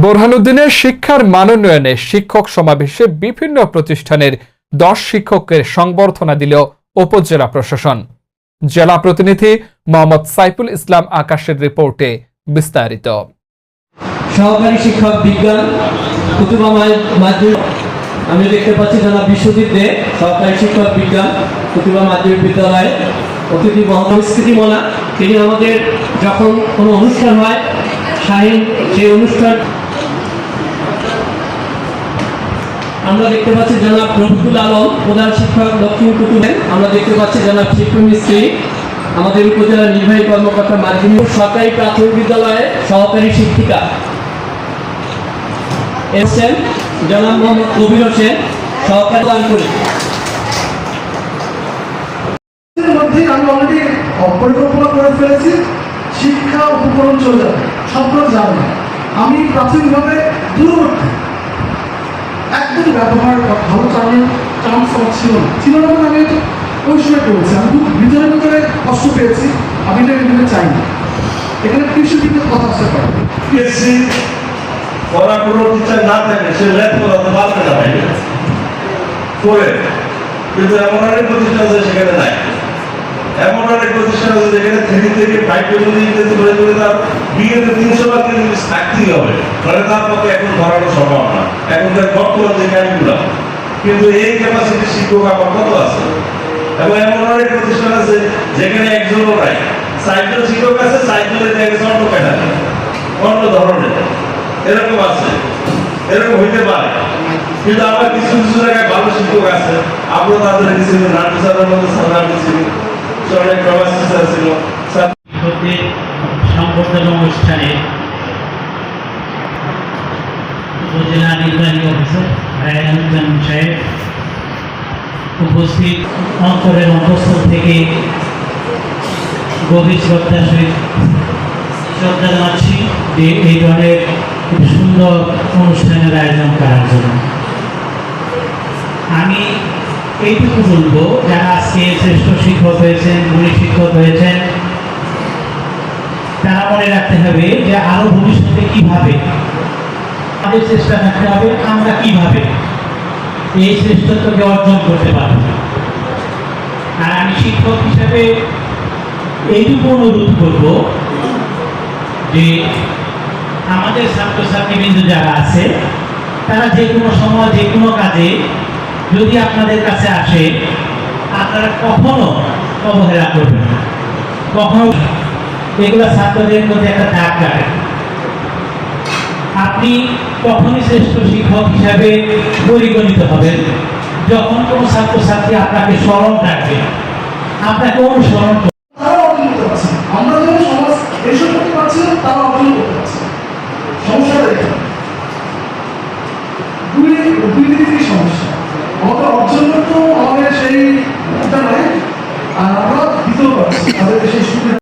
বোরহানুদ্দিনের শিক্ষার মানোন্নয়নে শিক্ষক সমাবেশে বিভিন্ন প্রতিষ্ঠানের দশ শিক্ষককে সংবর্ধনা দিল উপজেলা প্রশাসন। জেলা প্রতিনিধি মোহাম্মদ সাইফুল ইসলাম আকাশের রিপোর্টে বিস্তারিত। সহকারী শিক্ষক বিজ্ঞান আমি দেখতে পাচ্ছি যারা বিশ্বজিৎ দে, সহকারী শিক্ষক বিজ্ঞান, কুতুবা মাধ্যমিক বিদ্যালয়ে অতিথি সংস্কৃতি মোলা তিনি আমাদের যখন কোনো অনুষ্ঠান হয়, শাহীন সেই অনুষ্ঠান আমরা দেখতে পাচ্ছি জনাব রফিকুল আলম, প্রধান শিক্ষক দক্ষিণ কুতুবে। আমরা দেখতে পাচ্ছি জনাব শিক্ষক মিস্ত্রি, আমাদের উপজেলা নির্বাহী কর্মকর্তা মাধ্যমিক সরকারি প্রাথমিক বিদ্যালয়ে সহকারী শিক্ষিকা এসছেন জনাব মোহাম্মদ কবির হোসেন, সহকারী দান করি শিক্ষা উপকরণ চলে যাবে, সবগুলো যাবে। আমি প্রাথমিকভাবে দূরবর্তী। একদম ব্যবহার বা ভালো চালানোর চান্স আমার ছিল না। ছিল না মানে আমি তো ওই সময় করেছি। আমি খুব ভিতরে ভিতরে কষ্ট পেয়েছি। আমি এটা এখানে চাই না এখানে কৃষি দিকের কথা আসতে পারে। পিএসসি কোনো না থাকে সে ল্যাব করাতে পারবে না করে কিন্তু এমন অনেক প্রতিষ্ঠান সেখানে নাই। থেকে তার বিএতে তিনশো বার ইংলিশ থাকতেই হবে। মানে তার পক্ষে এখন ধরানো সম্ভব না। এখনকার বর্তমান যে ক্যারিকুলাম কিন্তু এই ক্যাপাসিটি শিক্ষক আমার কত আছে? এবং এমন অনেক প্রতিষ্ঠান আছে যেখানে একজনও নাই। সাইকেল শিক্ষক আছে সাইকেলের জায়গায় অন্য প্যাটার্ন অন্য ধরনের এরকম আছে, এরকম হইতে পারে। কিন্তু আবার কিছু কিছু জায়গায় ভালো শিক্ষক আছে। আমরা তাদের কিছু নাটক মধ্যে স্যার ছিল, অনেক প্রবাস ছিল। সংবর্ধনা অনুষ্ঠানে উপজেলা নির্বাহী অফিসার রায়হানুদ্দিন সাহেব উপস্থিত অন্তরের অন্তঃস্থল থেকে গভীর শ্রদ্ধার শ্রদ্ধা জানাচ্ছি যে এই ধরনের খুব সুন্দর অনুষ্ঠানের আয়োজন করার জন্য। আমি এইটুকু বলব, যারা আজকে শ্রেষ্ঠ শিক্ষক হয়েছেন, গুণী শিক্ষক হয়েছেন তারা মনে রাখতে হবে যে আরও ভবিষ্যতে কীভাবে আমাদের চেষ্টা থাকতে হবে আমরা কীভাবে এই শ্রেষ্ঠত্বকে অর্জন করতে পারব। আর আমি শিক্ষক হিসাবে এইটুকু অনুরোধ করব যে আমাদের ছাত্রছাত্রীবৃন্দ যারা আছে, তারা যে কোনো সময়, যে কোনো কাজে যদি আপনাদের কাছে আসে, আপনারা কখনো অবহেলা করবেন কখনো এগুলো ছাত্রদের মধ্যে একটা দাগ কাটে। আপনি কখনই শ্রেষ্ঠ শিক্ষক হিসাবে পরিগণিত হবেন যখন কোনো ছাত্রছাত্রী আপনাকে স্মরণ রাখবে, আপনাকে অনুসরণ আমরা যেন সমাজ দুই দুই